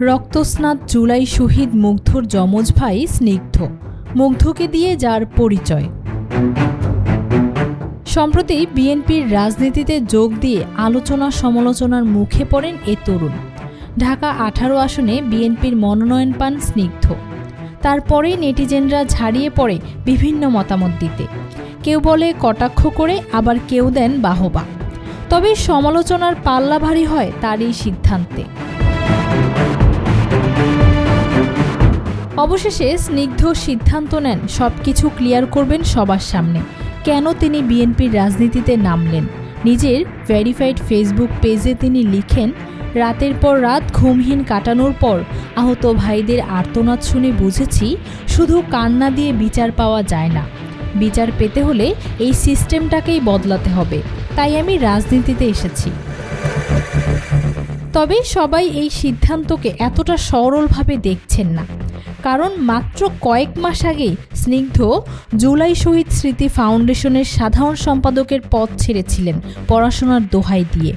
রক্তস্নাত জুলাই শহীদ মুগ্ধর যমজ ভাই স্নিগ্ধ। মুগ্ধকে দিয়ে যার পরিচয়। সম্প্রতি বিএনপির রাজনীতিতে যোগ দিয়ে আলোচনা সমালোচনার মুখে পড়েন এ তরুণ। ঢাকা আঠারো আসনে বিএনপির মনোনয়ন পান স্নিগ্ধ। তারপরেই নেটিজেনরা ঝাড়িয়ে পড়ে বিভিন্ন মতামত দিতে। কেউ বলে কটাক্ষ করে, আবার কেউ দেন বাহবা। তবে সমালোচনার পাল্লা ভারী হয় তার এই সিদ্ধান্তে। অবশেষে স্নিগ্ধ সিদ্ধান্ত নেন সব কিছু ক্লিয়ার করবেন সবার সামনে। কেন তিনি বিএনপির রাজনীতিতে নামলেন? নিজের ভেরিফাইড ফেসবুক পেজে তিনি লিখেন, রাতের পর রাত ঘুমহীন কাটানোর পর আহত ভাইদের আর্তনাদ শুনে বুঝেছি শুধু কান্না দিয়ে বিচার পাওয়া যায় না। বিচার পেতে হলে এই সিস্টেমটাকেই বদলাতে হবে। তাই আমি রাজনীতিতে এসেছি। তবে সবাই এই সিদ্ধান্তকে এতটা সরলভাবে দেখছেন না। কারণ মাত্র কয়েক মাস আগেই স্নিগ্ধ জুলাই শহীদ স্মৃতি ফাউন্ডেশনের সাধারণ সম্পাদকের পদ ছেড়েছিলেন পড়াশোনার দোহাই দিয়ে।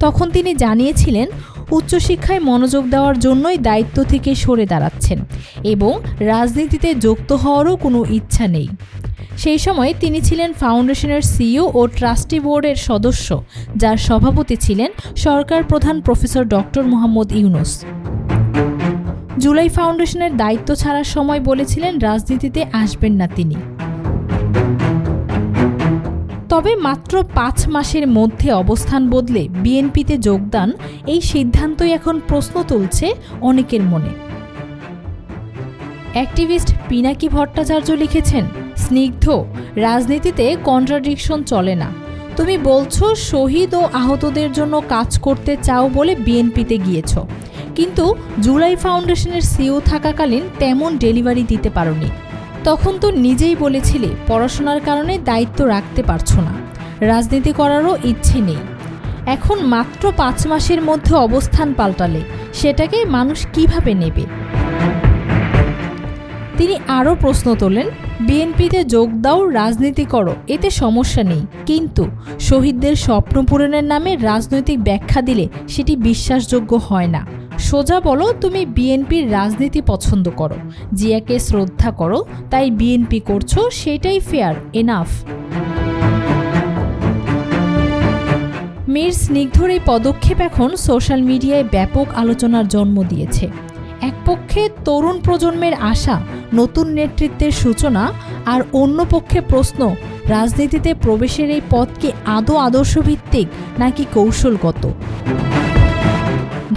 তখন তিনি জানিয়েছিলেন, উচ্চশিক্ষায় মনোযোগ দেওয়ার জন্যই দায়িত্ব থেকে সরে দাঁড়াচ্ছেন এবং রাজনীতিতে যুক্ত হওয়ারও কোনো ইচ্ছা নেই। সেই সময় তিনি ছিলেন ফাউন্ডেশনের সিইও ও ট্রাস্টি বোর্ডের সদস্য, যার সভাপতি ছিলেন সরকার প্রধান professor doctor Mohammad Yunus. July ফাউন্ডেশনের দায়িত্ব ছাড়ার সময় বলেছিলেন রাজনীতিতে আসবেন না তিনি। তবে মাত্র পাঁচ মাসের মধ্যে অবস্থান বদলে বিএনপিতে যোগদান, এই সিদ্ধান্তই এখন প্রশ্ন তুলছে অনেকের মনে। অ্যাক্টিভিস্ট পিনাকি ভট্টাচার্য লিখেছেন, স্নিগ্ধ, রাজনীতিতে কন্ট্রাডিকশন চলে না। তুমি বলছো শহীদ ও আহতদের জন্য কাজ করতে চাও বলে বিএনপিতে গিয়েছ। কিন্তু জুলাই ফাউন্ডেশনের সিও থাকাকালীন তেমন ডেলিভারি দিতে পারোনি। তখন তো নিজেই বলেছিলে, পড়াশোনার কারণে দায়িত্ব রাখতে পারছ না। রাজনীতি করারও ইচ্ছে নেই। এখন মাত্র পাঁচ মাসের মধ্যে অবস্থান পাল্টালে, সেটাকে মানুষ কীভাবে নেবে? তিনি আরও প্রশ্ন তোলেন, বিএনপিতে যোগ দাও, রাজনীতি করো, এতে সমস্যা নেই। কিন্তু শহীদদের স্বপ্ন পূরণের নামে রাজনৈতিক ব্যাখ্যা দিলে সেটি বিশ্বাসযোগ্য হয় না। সোজা বলো, তুমি বিএনপির রাজনীতি পছন্দ করো। জিয়াকে শ্রদ্ধা করো, তাই বিএনপি করছ, সেটাই ফেয়ার এনাফ মীর স্নিগ্ধর এই পদক্ষেপ এখন সোশ্যাল মিডিয়ায় ব্যাপক আলোচনার জন্ম দিয়েছে। এক পক্ষে তরুণ প্রজন্মের আশা, নতুন নেতৃত্বের সূচনা আর অন্য পক্ষে প্রশ্ন, রাজনীতিতে প্রবেশের এই পথ কি আদৌ আদর্শভিত্তিক নাকি কৌশলগত?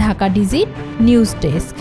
Dhaka digit news desk.